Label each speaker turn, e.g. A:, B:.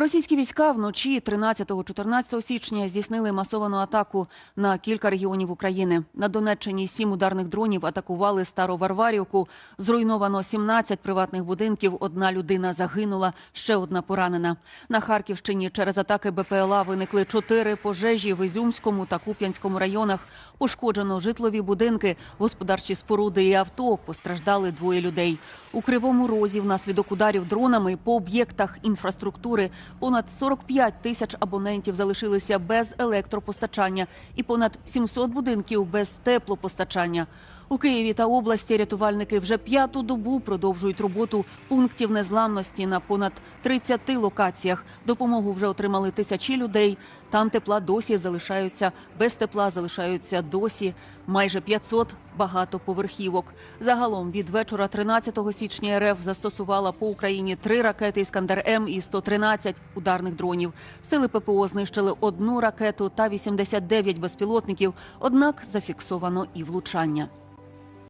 A: Російські війська вночі 13-14 січня здійснили масовану атаку на кілька регіонів України. На Донеччині сім ударних дронів атакували Староварварівку. Зруйновано 17 приватних будинків. Одна людина загинула, ще одна поранена. На Харківщині через атаки БПЛА виникли чотири пожежі в Ізюмському та Куп'янському районах. Пошкоджено житлові будинки, господарчі споруди і авто. Постраждали двоє людей. У Кривому Розі внаслідок ударів дронами по об'єктах інфраструктури понад 45 тисяч абонентів залишилися без електропостачання і понад 700 будинків без теплопостачання. У Києві та області рятувальники вже п'яту добу продовжують роботу пунктів незламності на понад 30 локаціях. Допомогу вже отримали тисячі людей. Там тепла досі залишаються, без тепла залишаються досі майже 500 багатоповерхівок. Загалом від вечора 13 січня РФ застосувала по Україні три ракети Іскандер М і 113 ударних дронів. Сили ППО знищили одну ракету та 89 безпілотників. Однак зафіксовано і влучання.